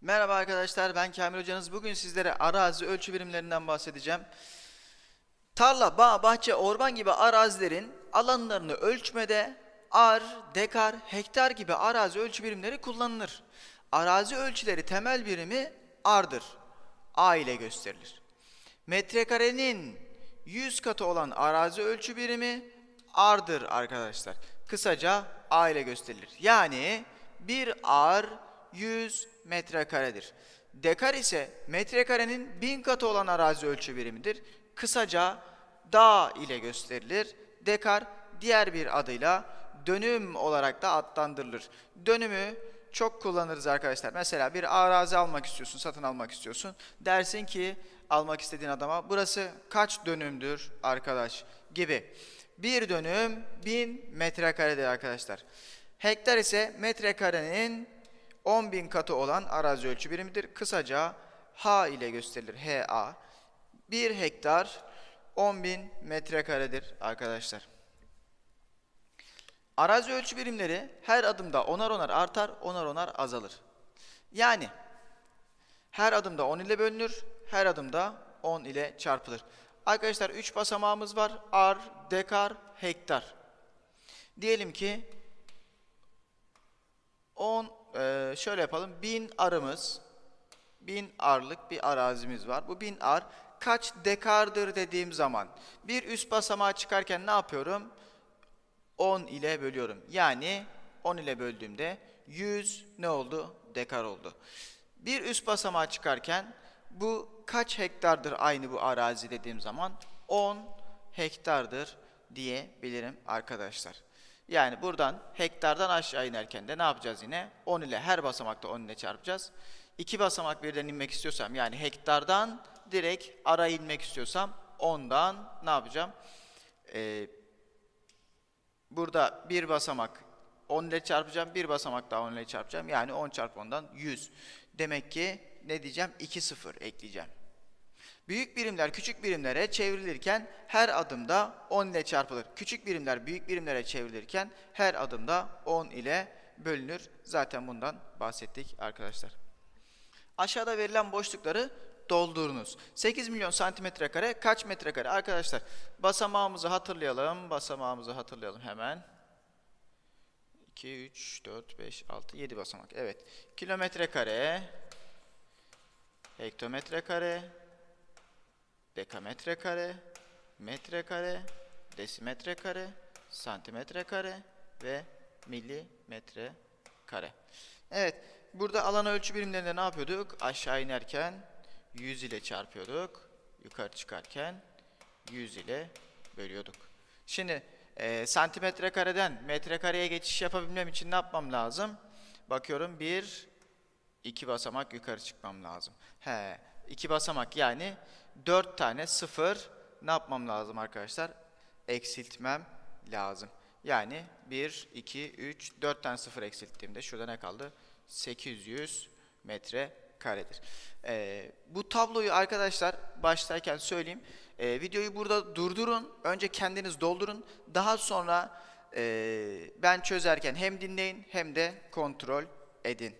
Merhaba arkadaşlar ben Kamil hocanız. Bugün sizlere arazi ölçü birimlerinden bahsedeceğim. Tarla, bağ, bahçe, orman gibi arazilerin alanlarını ölçmede ar, dekar, hektar gibi arazi ölçü birimleri kullanılır. Arazi ölçüleri temel birimi ardır. A ile gösterilir. Metrekarenin 100 katı olan arazi ölçü birimi ardır arkadaşlar. Kısaca A ile gösterilir. Yani bir ar 100 metrekaredir. Dekar ise metrekarenin 1000 katı olan arazi ölçü birimidir. Kısaca da ile gösterilir. Dekar diğer bir adıyla dönüm olarak da adlandırılır. Dönümü çok kullanırız arkadaşlar. Mesela bir arazi almak istiyorsun, satın almak istiyorsun. Dersin ki almak istediğin adama burası kaç dönümdür arkadaş gibi. Bir dönüm bin metrekaredir arkadaşlar. Hektar ise metrekarenin 10.000 katı olan arazi ölçü birimidir. Kısaca H ile gösterilir. HA. Bir hektar 10.000 metrekaredir arkadaşlar. Arazi ölçü birimleri her adımda onar onar artar, onar onar azalır. Yani her adımda 10 ile bölünür, her adımda 10 ile çarpılır. Arkadaşlar 3 basamağımız var. Ar, dekar, hektar. Diyelim ki 10 eee, şöyle yapalım. 1000 arımız, 1000 arlık bir arazimiz var. Bu 1000 ar kaç dekardır dediğim zaman bir üst basamağa çıkarken ne yapıyorum? 10 ile bölüyorum. Yani 10 ile böldüğümde 100 ne oldu? Dekar oldu. Bir üst basamağa çıkarken bu kaç hektardır aynı bu arazi dediğim zaman 10 hektardır diyebilirim arkadaşlar. Yani buradan hektardan aşağı inerken de ne yapacağız yine? 10 ile her basamakta 10 ile çarpacağız. İki basamak birden inmek istiyorsam yani hektardan direkt ara inmek istiyorsam 10'dan ne yapacağım? Ee, Burada bir basamak 10 ile çarpacağım. Bir basamak daha 10 ile çarpacağım. Yani 10 çarpı 10'dan 100. Demek ki ne diyeceğim? 2 sıfır ekleyeceğim. Büyük birimler küçük birimlere çevrilirken her adımda 10 ile çarpılır. Küçük birimler büyük birimlere çevrilirken her adımda 10 ile bölünür. Zaten bundan bahsettik arkadaşlar. Aşağıda verilen boşlukları doldurunuz. 8 milyon santimetre kare kaç metrekare? Arkadaşlar basamağımızı hatırlayalım. Basamağımızı hatırlayalım hemen. 2, 3, 4, 5, 6, 7 basamak. Evet. Kilometre kare, hektometre kare, dekametre kare, metre kare, desimetre kare, santimetre kare ve milimetre kare. Evet, burada alan ölçü birimlerinde ne yapıyorduk? Aşağı inerken 100 ile çarpıyorduk. Yukarı çıkarken 100 ile bölüyorduk. Şimdi e, santimetre kareden metre kareye geçiş yapabilmem için ne yapmam lazım? Bakıyorum bir, iki basamak yukarı çıkmam lazım. He, iki basamak yani dört tane sıfır ne yapmam lazım arkadaşlar? Eksiltmem lazım. Yani 1, 2, 3, 4 tane sıfır eksilttiğimde şurada ne kaldı? 800 metre karedir. Ee, bu tabloyu arkadaşlar başlarken söyleyeyim. Ee, videoyu burada durdurun. Önce kendiniz doldurun. Daha sonra e, ben çözerken hem dinleyin hem de kontrol edin.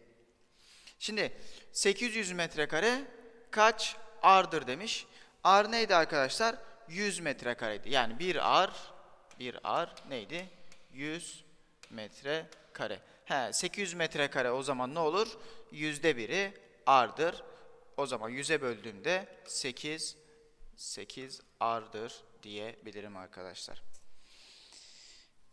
Şimdi 800 metrekare kaç ardır demiş. Ar neydi arkadaşlar? 100 metrekareydi. Yani bir ar, bir ar neydi? 100 metrekare. He, 800 metrekare o zaman ne olur? Yüzde biri ardır. O zaman 100'e böldüğümde 8, 8 ardır diyebilirim arkadaşlar.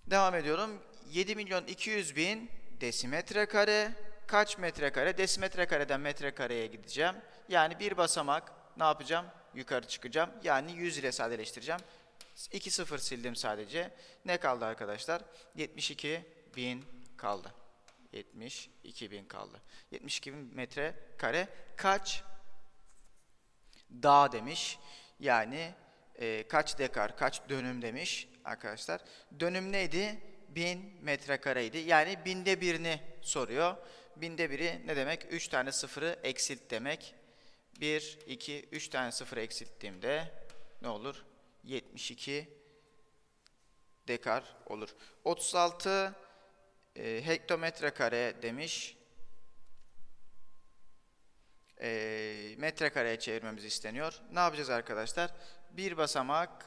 Devam ediyorum. 7 milyon 200 bin desimetre kare. Kaç metrekare? Desimetre kareden metrekareye gideceğim. Yani bir basamak ne yapacağım? Yukarı çıkacağım. Yani 100 ile sadeleştireceğim. 2 sıfır sildim sadece. Ne kaldı arkadaşlar? 72 bin kaldı. 72 bin kaldı. 72 bin metre kare kaç dağ demiş. Yani e, kaç dekar, kaç dönüm demiş arkadaşlar. Dönüm neydi? 1000 metrekareydi. Yani binde birini soruyor. Binde biri ne demek? 3 tane sıfırı eksilt demek. 1, 2, 3 tane sıfır eksilttiğimde ne olur? 72 dekar olur. 36 e, hektometre kare demiş. metrekareye çevirmemiz isteniyor. Ne yapacağız arkadaşlar? Bir basamak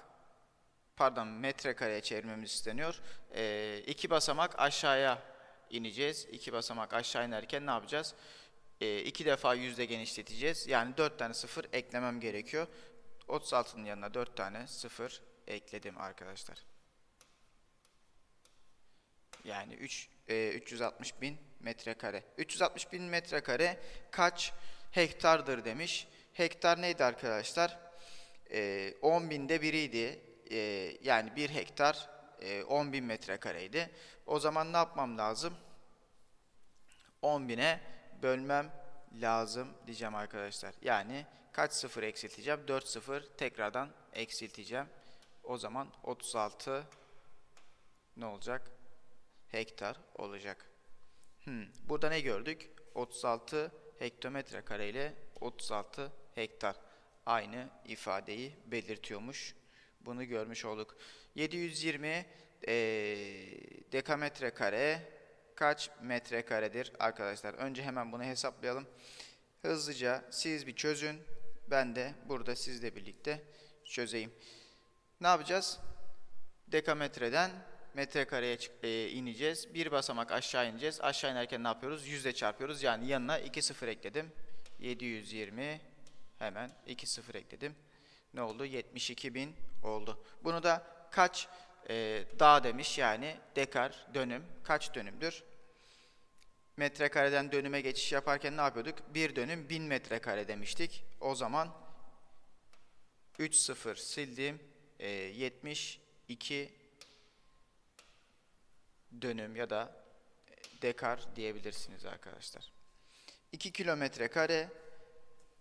pardon metrekareye çevirmemiz isteniyor. Ee, iki basamak aşağıya ineceğiz. İki basamak aşağı inerken ne yapacağız? Ee, iki defa yüzde genişleteceğiz. Yani dört tane sıfır eklemem gerekiyor. 36'nın yanına dört tane sıfır ekledim arkadaşlar. Yani 3 e, 360 bin metrekare. 360 bin metrekare kaç hektardır demiş. Hektar neydi arkadaşlar? E, 10 binde biriydi. E, yani 1 hektar e, 10 bin metrekareydi. O zaman ne yapmam lazım? 10 bine bölmem lazım diyeceğim arkadaşlar. Yani kaç sıfır eksilteceğim? 4 sıfır tekrardan eksilteceğim. O zaman 36 ne olacak? Hektar olacak. Hmm, Burada ne gördük? 36 hektometre kare ile 36 hektar. Aynı ifadeyi belirtiyormuş. Bunu görmüş olduk. 720 eee dekametre kare kaç metre karedir arkadaşlar? Önce hemen bunu hesaplayalım. Hızlıca siz bir çözün. Ben de burada sizle birlikte çözeyim. Ne yapacağız? Dekametreden metrekareye e, ineceğiz. Bir basamak aşağı ineceğiz. Aşağı inerken ne yapıyoruz? Yüzle çarpıyoruz. Yani yanına 2 sıfır ekledim. 720 hemen 2 sıfır ekledim. Ne oldu? 72 bin oldu. Bunu da kaç e, dağ demiş yani dekar dönüm kaç dönümdür? Metrekareden dönüme geçiş yaparken ne yapıyorduk? Bir dönüm 1000 metrekare demiştik. O zaman 3 sıfır sildim. E, 72 dönüm ya da dekar diyebilirsiniz arkadaşlar. 2 kilometre kare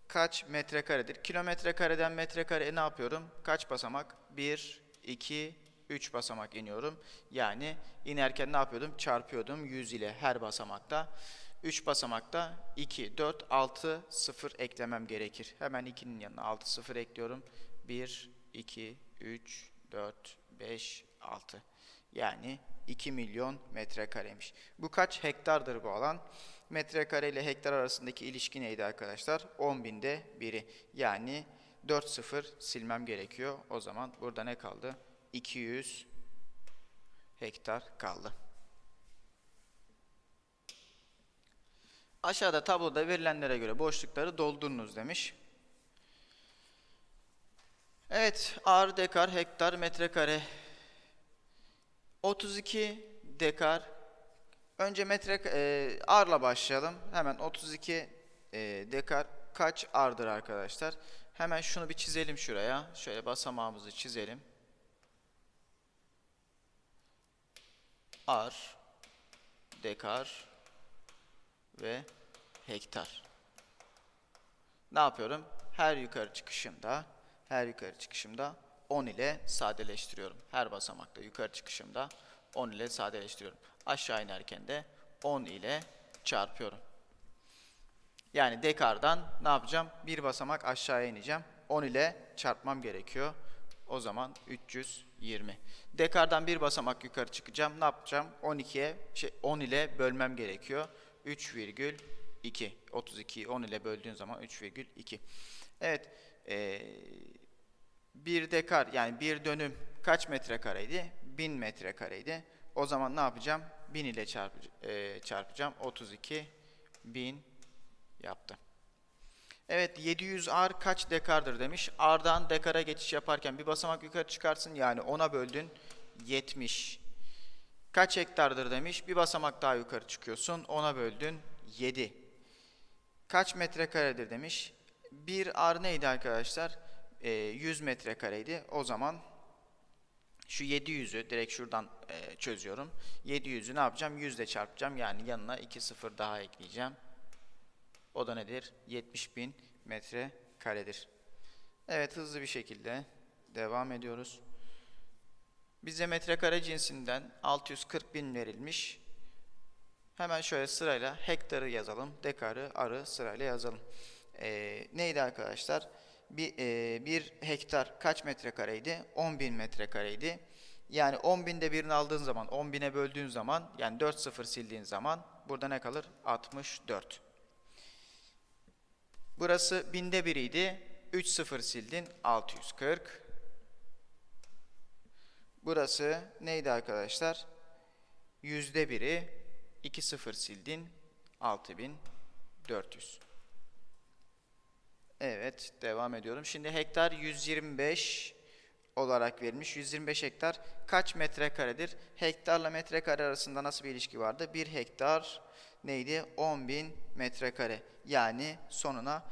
kaç metrekaredir? Kilometre kareden metrekare ne yapıyorum? Kaç basamak? 1, 2, 3 basamak iniyorum. Yani inerken ne yapıyordum? Çarpıyordum 100 ile her basamakta. 3 basamakta 2, 4, 6, 0 eklemem gerekir. Hemen 2'nin yanına 6, 0 ekliyorum. 1, 2, 3, 4, 5, 6. Yani 2 milyon metrekareymiş. Bu kaç hektardır bu alan? Metrekare ile hektar arasındaki ilişki neydi arkadaşlar? 10 binde biri. Yani 4 sıfır silmem gerekiyor. O zaman burada ne kaldı? 200 hektar kaldı. Aşağıda tabloda verilenlere göre boşlukları doldurunuz demiş. Evet, ar, dekar, hektar, metrekare 32 dekar. Önce metre e, arla başlayalım. Hemen 32 e, dekar kaç ardır arkadaşlar? Hemen şunu bir çizelim şuraya. Şöyle basamağımızı çizelim. Ar, dekar ve hektar. Ne yapıyorum? Her yukarı çıkışımda, her yukarı çıkışımda 10 ile sadeleştiriyorum. Her basamakta yukarı çıkışımda 10 ile sadeleştiriyorum. Aşağı inerken de 10 ile çarpıyorum. Yani dekardan ne yapacağım? Bir basamak aşağıya ineceğim. 10 ile çarpmam gerekiyor. O zaman 320. Dekardan bir basamak yukarı çıkacağım. Ne yapacağım? 12'ye şey 10 ile bölmem gerekiyor. 3,2. 32'yi 10 ile böldüğün zaman 3,2. Evet. Ee, bir dekar yani bir dönüm kaç metrekareydi? 1000 metrekareydi. O zaman ne yapacağım? 1000 ile çarpı, e, çarpacağım. 32 bin yaptı. Evet 700 ar kaç dekardır demiş. Ar'dan dekara geçiş yaparken bir basamak yukarı çıkarsın. Yani 10'a böldün 70. Kaç hektardır demiş. Bir basamak daha yukarı çıkıyorsun. 10'a böldün 7. Kaç metrekaredir demiş. Bir ar neydi arkadaşlar? E, 100 metrekareydi. O zaman şu 700'ü direkt şuradan e, çözüyorum. 700'ü ne yapacağım? 100 ile çarpacağım. Yani yanına 2 sıfır daha ekleyeceğim. O da nedir? 70 bin metre karedir. Evet hızlı bir şekilde devam ediyoruz. Bize metrekare cinsinden 640 bin verilmiş. Hemen şöyle sırayla hektarı yazalım. Dekarı, arı sırayla yazalım. Ee, neydi arkadaşlar? Bir, e, bir hektar kaç metrekareydi? 10 bin metrekareydi. Yani 10 binde birini aldığın zaman, 10 bine böldüğün zaman, yani 4 sıfır sildiğin zaman burada ne kalır? 64. Burası binde biriydi. 3 sıfır sildin 640. Burası neydi arkadaşlar? Yüzde biri 2 sıfır sildin 6400. Evet devam ediyorum. Şimdi hektar 125 olarak verilmiş. 125 hektar kaç metrekaredir? Hektarla metrekare arasında nasıl bir ilişki vardı? 1 hektar neydi? 10.000 metrekare. Yani sonuna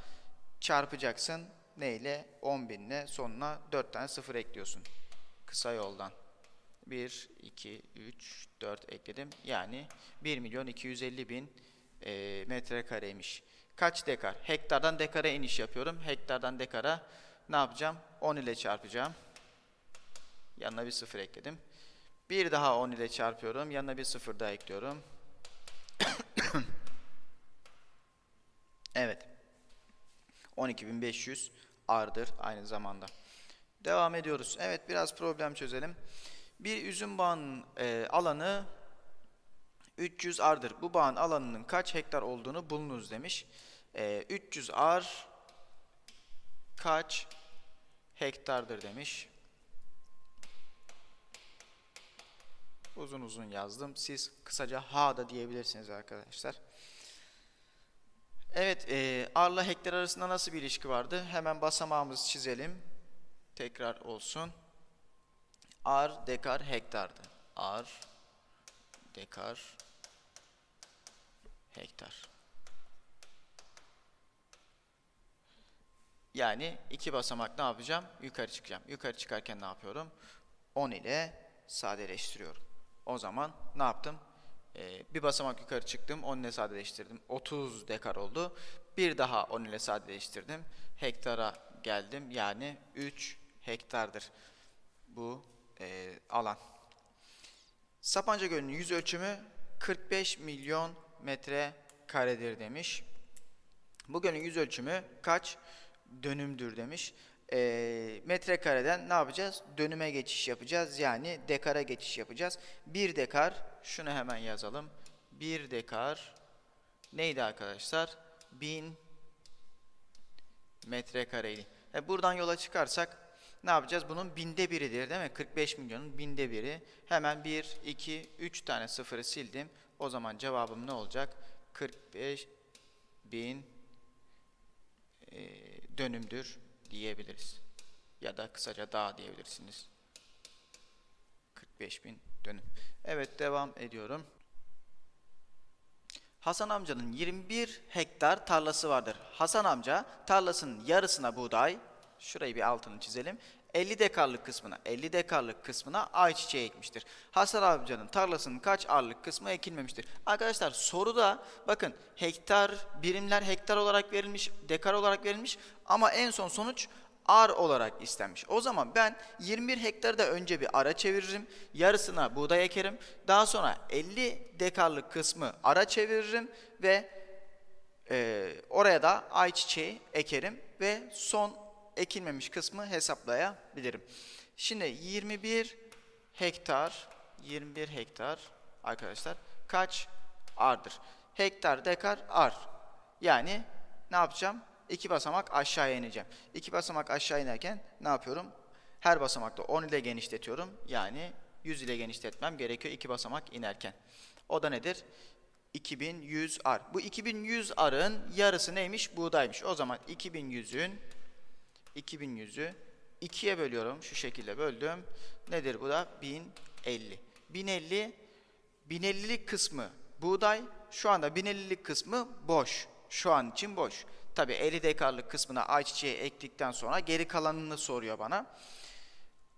çarpacaksın. Neyle? 10.000 ile sonuna 4 tane sıfır ekliyorsun. Kısa yoldan. 1, 2, 3, 4 ekledim. Yani 1 milyon 250 bin e, metrekareymiş. Kaç dekar? Hektardan dekara iniş yapıyorum. Hektardan dekara ne yapacağım? 10 ile çarpacağım. Yanına bir sıfır ekledim. Bir daha 10 ile çarpıyorum. Yanına bir sıfır daha ekliyorum. evet. 12.500 ardır aynı zamanda. Devam ediyoruz. Evet biraz problem çözelim. Bir üzüm bağının e, alanı 300 ardır. Bu bağın alanının kaç hektar olduğunu bulunuz demiş. E, 300 ar kaç hektardır demiş. Uzun uzun yazdım. Siz kısaca ha da diyebilirsiniz arkadaşlar. Evet, e, arla hektar arasında nasıl bir ilişki vardı? Hemen basamağımızı çizelim. Tekrar olsun. Ar dekar hektardı. Ar dekar hektar. Yani iki basamak ne yapacağım? Yukarı çıkacağım. Yukarı çıkarken ne yapıyorum? 10 ile sadeleştiriyorum. O zaman ne yaptım? Ee, bir basamak yukarı çıktım. 10 ile sadeleştirdim. 30 dekar oldu. Bir daha 10 ile sadeleştirdim. Hektara geldim. Yani 3 hektardır bu e, alan. Sapanca Gölü'nün yüz ölçümü 45 milyon metre karedir demiş. Bu gölün yüz ölçümü kaç dönümdür demiş. E, metrekareden ne yapacağız? Dönüme geçiş yapacağız. Yani dekara geçiş yapacağız. Bir dekar, şunu hemen yazalım. Bir dekar neydi arkadaşlar? Bin metrekareydi. E, buradan yola çıkarsak ne yapacağız? Bunun binde biridir değil mi? 45 milyonun binde biri. Hemen 1, 2, 3 tane sıfırı sildim. O zaman cevabım ne olacak? 45 bin e, dönümdür diyebiliriz. Ya da kısaca daha diyebilirsiniz. 45 bin dönüm. Evet devam ediyorum. Hasan amcanın 21 hektar tarlası vardır. Hasan amca tarlasının yarısına buğday, şurayı bir altını çizelim. 50 dekarlık kısmına, 50 dekarlık kısmına ayçiçeği ekmiştir. Hasan amcanın tarlasının kaç arlık kısmı ekilmemiştir? Arkadaşlar soruda bakın hektar, birimler hektar olarak verilmiş, dekar olarak verilmiş ama en son sonuç ar olarak istenmiş. O zaman ben 21 hektarı da önce bir ara çeviririm. Yarısına buğday ekerim. Daha sonra 50 dekarlık kısmı ara çeviririm ve e, oraya da ayçiçeği ekerim ve son ekilmemiş kısmı hesaplayabilirim. Şimdi 21 hektar 21 hektar arkadaşlar kaç ardır? Hektar dekar ar. Yani ne yapacağım? İki basamak aşağıya ineceğim. İki basamak aşağı inerken ne yapıyorum? Her basamakta 10 ile genişletiyorum. Yani 100 ile genişletmem gerekiyor iki basamak inerken. O da nedir? 2100 ar. Bu 2100 arın yarısı neymiş? Buğdaymış. O zaman 2100'ün 2100'ü 2'ye bölüyorum. Şu şekilde böldüm. Nedir bu da? 1050. 1050 1050'lik kısmı buğday. Şu anda 1050'lik kısmı boş. Şu an için boş. Tabi 50 dekarlık kısmına ayçiçeği ektikten sonra geri kalanını soruyor bana.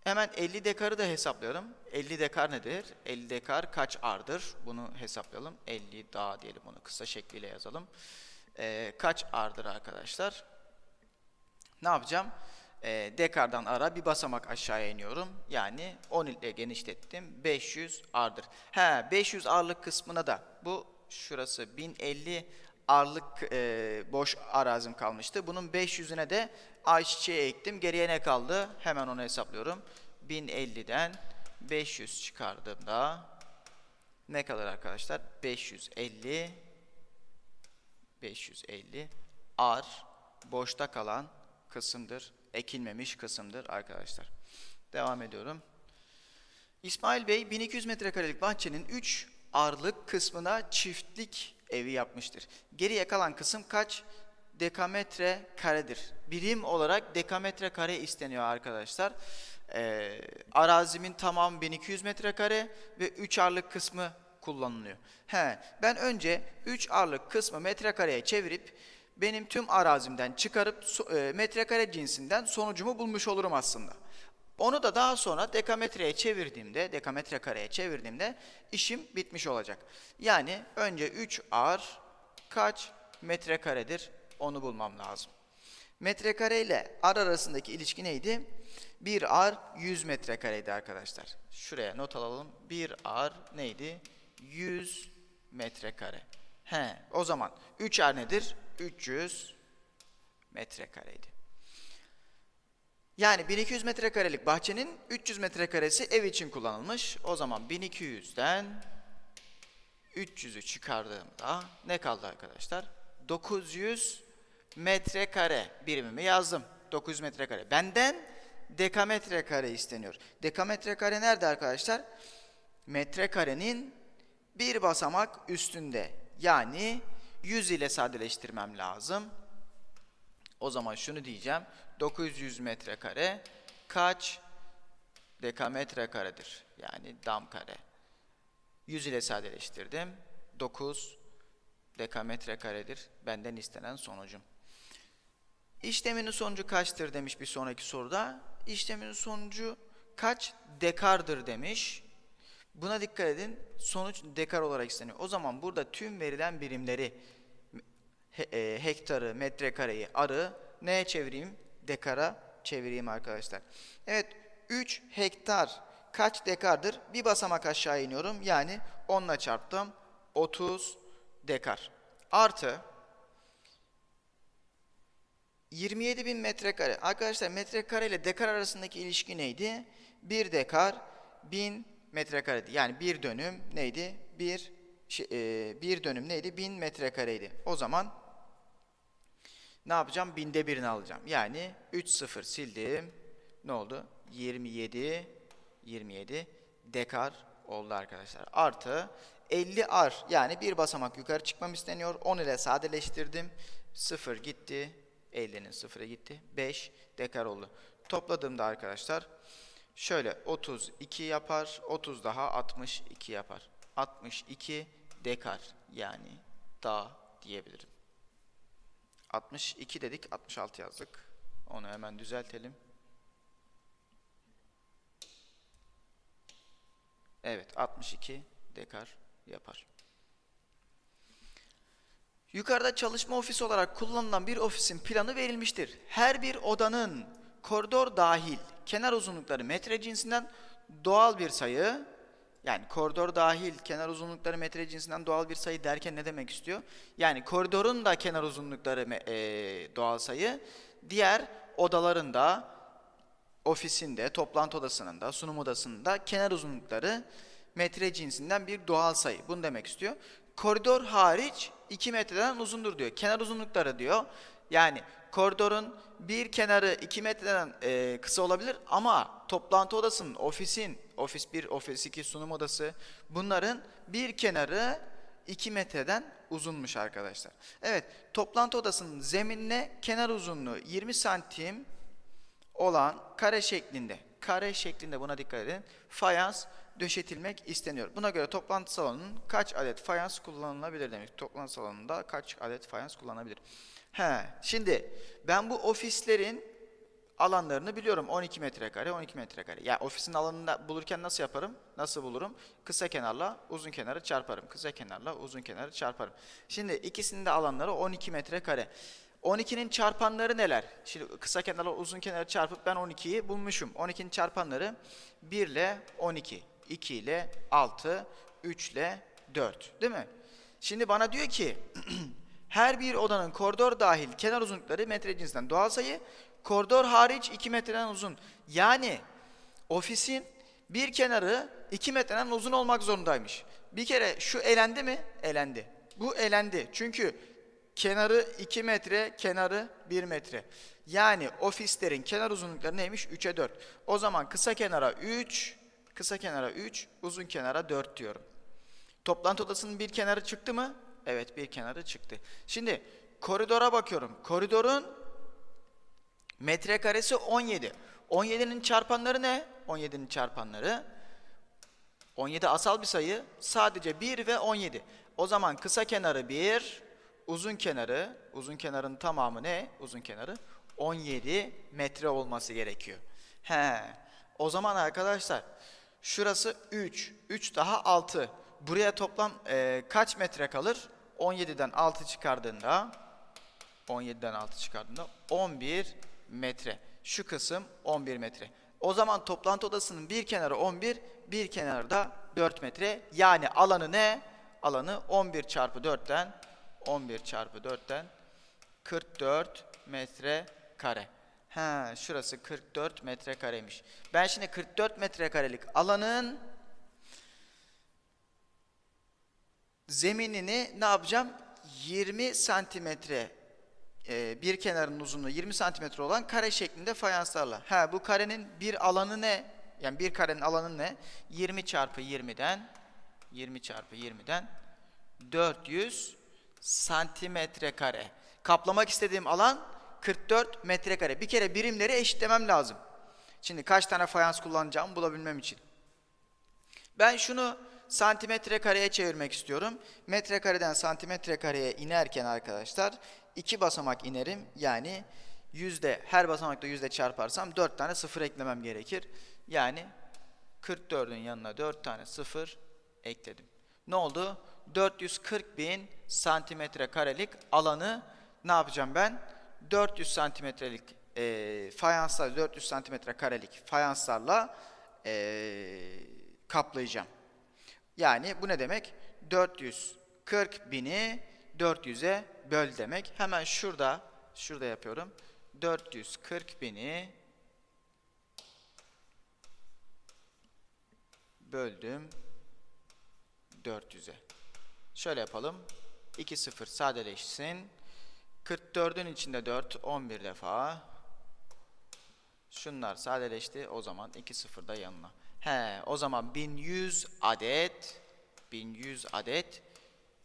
Hemen 50 dekarı da hesaplayalım. 50 dekar nedir? 50 dekar kaç ardır? Bunu hesaplayalım. 50 daha diyelim onu kısa şekliyle yazalım. Ee, kaç ardır arkadaşlar? Ne yapacağım? Ee, dekardan ara bir basamak aşağıya iniyorum. Yani 10 ile genişlettim. 500 ardır. He 500 arlık kısmına da bu şurası 1050 arlık e, boş arazim kalmıştı. Bunun 500'üne de ayçiçeği ektim. Geriye ne kaldı? Hemen onu hesaplıyorum. 1050'den 500 çıkardığımda ne kalır arkadaşlar? 550 550 ar boşta kalan kısımdır. Ekilmemiş kısımdır arkadaşlar. Devam ediyorum. İsmail Bey 1200 metrekarelik bahçenin 3 arlık kısmına çiftlik evi yapmıştır. Geriye kalan kısım kaç dekametre karedir? Birim olarak dekametre kare isteniyor arkadaşlar. Ee, arazimin tamam 1200 metrekare ve 3 arlık kısmı kullanılıyor. He, ben önce 3 arlık kısmı metrekareye çevirip benim tüm arazimden çıkarıp e, metrekare cinsinden sonucumu bulmuş olurum aslında. Onu da daha sonra dekametreye çevirdiğimde, dekametre kareye çevirdiğimde işim bitmiş olacak. Yani önce 3 ar kaç metrekaredir onu bulmam lazım. Metrekare ile ar arasındaki ilişki neydi? 1 ar 100 metrekareydi arkadaşlar. Şuraya not alalım. 1 ar neydi? 100 metrekare. He, o zaman 3 ar nedir? 300 metrekareydi. Yani 1200 metrekarelik bahçenin 300 metrekaresi ev için kullanılmış. O zaman 1200'den 300'ü çıkardığımda ne kaldı arkadaşlar? 900 metrekare birimimi yazdım. 900 metrekare. Benden dekametre kare isteniyor. Dekametre kare nerede arkadaşlar? Metrekarenin bir basamak üstünde. Yani 100 ile sadeleştirmem lazım. O zaman şunu diyeceğim. 900 metrekare kaç dekametre karedir? Yani dam kare. 100 ile sadeleştirdim. 9 dekametre karedir. Benden istenen sonucum. İşleminin sonucu kaçtır demiş bir sonraki soruda. İşlemin sonucu kaç dekardır demiş. Buna dikkat edin. Sonuç dekar olarak isteniyor. O zaman burada tüm verilen birimleri he- e, hektarı, metrekareyi, arı neye çevireyim? Dekara çevireyim arkadaşlar. Evet 3 hektar kaç dekardır? Bir basamak aşağı iniyorum. Yani 10 ile çarptım. 30 dekar. Artı 27 bin metrekare. Arkadaşlar metrekare ile dekar arasındaki ilişki neydi? 1 dekar 1000 metrekareydi. Yani bir dönüm neydi? Bir, şey, e, bir dönüm neydi? 1000 metrekareydi. O zaman ne yapacağım? Binde birini alacağım. Yani 3 sıfır sildim. Ne oldu? 27 27 dekar oldu arkadaşlar. Artı 50 ar yani bir basamak yukarı çıkmam isteniyor. 10 ile sadeleştirdim. 0 gitti. 50'nin 0'a gitti. 5 dekar oldu. Topladığımda arkadaşlar şöyle 32 yapar. 30 daha 62 yapar. 62 dekar yani dağ diyebilirim. 62 dedik 66 yazdık. Onu hemen düzeltelim. Evet 62 dekar yapar. Yukarıda çalışma ofisi olarak kullanılan bir ofisin planı verilmiştir. Her bir odanın koridor dahil kenar uzunlukları metre cinsinden doğal bir sayı yani koridor dahil kenar uzunlukları metre cinsinden doğal bir sayı derken ne demek istiyor? Yani koridorun da kenar uzunlukları eee, doğal sayı, diğer odaların da ofisinde, toplantı odasının da, sunum odasının da kenar uzunlukları metre cinsinden bir doğal sayı. Bunu demek istiyor. Koridor hariç 2 metreden uzundur diyor. Kenar uzunlukları diyor. Yani koridorun bir kenarı 2 metreden e, kısa olabilir ama toplantı odasının, ofisin, ofis 1, ofis 2, sunum odası bunların bir kenarı 2 metreden uzunmuş arkadaşlar. Evet, toplantı odasının zeminine kenar uzunluğu 20 santim olan kare şeklinde, kare şeklinde buna dikkat edin, fayans döşetilmek isteniyor. Buna göre toplantı salonunun kaç adet fayans kullanılabilir demek. Toplantı salonunda kaç adet fayans kullanılabilir. He, şimdi ben bu ofislerin alanlarını biliyorum. 12 metrekare, 12 metrekare. Ya ofisin alanını bulurken nasıl yaparım? Nasıl bulurum? Kısa kenarla uzun kenarı çarparım. Kısa kenarla uzun kenarı çarparım. Şimdi ikisinin de alanları 12 metrekare. 12'nin çarpanları neler? Şimdi kısa kenarla uzun kenarı çarpıp ben 12'yi bulmuşum. 12'nin çarpanları 1 ile 12, 2 ile 6, 3 ile 4. Değil mi? Şimdi bana diyor ki her bir odanın koridor dahil kenar uzunlukları metre cinsinden doğal sayı, koridor hariç 2 metreden uzun. Yani ofisin bir kenarı 2 metreden uzun olmak zorundaymış. Bir kere şu elendi mi? Elendi. Bu elendi. Çünkü Kenarı 2 metre, kenarı 1 metre. Yani ofislerin kenar uzunlukları neymiş? 3'e 4. O zaman kısa kenara 3, kısa kenara 3, uzun kenara 4 diyorum. Toplantı odasının bir kenarı çıktı mı? Evet bir kenarı çıktı. Şimdi koridora bakıyorum. Koridorun metrekaresi 17. 17'nin çarpanları ne? 17'nin çarpanları 17 asal bir sayı. Sadece 1 ve 17. O zaman kısa kenarı 1, uzun kenarı, uzun kenarın tamamı ne? Uzun kenarı 17 metre olması gerekiyor. He. O zaman arkadaşlar şurası 3, 3 daha 6. Buraya toplam e, kaç metre kalır? 17'den 6 çıkardığında 17'den 6 çıkardığında 11 metre. Şu kısım 11 metre. O zaman toplantı odasının bir kenarı 11, bir kenarı da 4 metre. Yani alanı ne? Alanı 11 çarpı 4'ten 11 çarpı 4'ten 44 metre kare. Ha, şurası 44 metre kareymiş. Ben şimdi 44 metrekarelik alanın zeminini ne yapacağım? 20 santimetre e, bir kenarının uzunluğu 20 santimetre olan kare şeklinde fayanslarla. Ha bu karenin bir alanı ne? Yani bir karenin alanı ne? 20 çarpı 20'den 20 çarpı 20'den 400 santimetre kare. Kaplamak istediğim alan 44 metrekare. Bir kere birimleri eşitlemem lazım. Şimdi kaç tane fayans kullanacağımı bulabilmem için. Ben şunu santimetre kareye çevirmek istiyorum. Metrekareden santimetre kareye inerken arkadaşlar iki basamak inerim. Yani yüzde her basamakta yüzde çarparsam 4 tane sıfır eklemem gerekir. Yani 44'ün yanına 4 tane sıfır ekledim. Ne oldu? 440 bin santimetre karelik alanı ne yapacağım ben? 400 santimetrelik e, fayanslar, 400 santimetre karelik fayanslarla e, kaplayacağım. Yani bu ne demek? 440 bini 400'e böl demek. Hemen şurada, şurada yapıyorum. 440 bini böldüm 400'e. Şöyle yapalım. 2 0 sadeleşsin. 44'ün içinde 4 11 defa. Şunlar sadeleşti. O zaman 2 0 da yanına. He, o zaman 1100 adet 1100 adet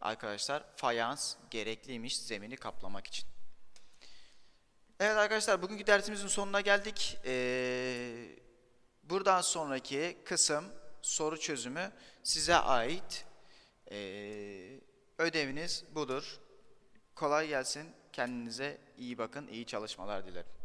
arkadaşlar fayans gerekliymiş zemini kaplamak için. Evet arkadaşlar bugünkü dersimizin sonuna geldik. Ee, buradan sonraki kısım soru çözümü size ait. Ee, ödeviniz budur. Kolay gelsin. Kendinize iyi bakın. iyi çalışmalar dilerim.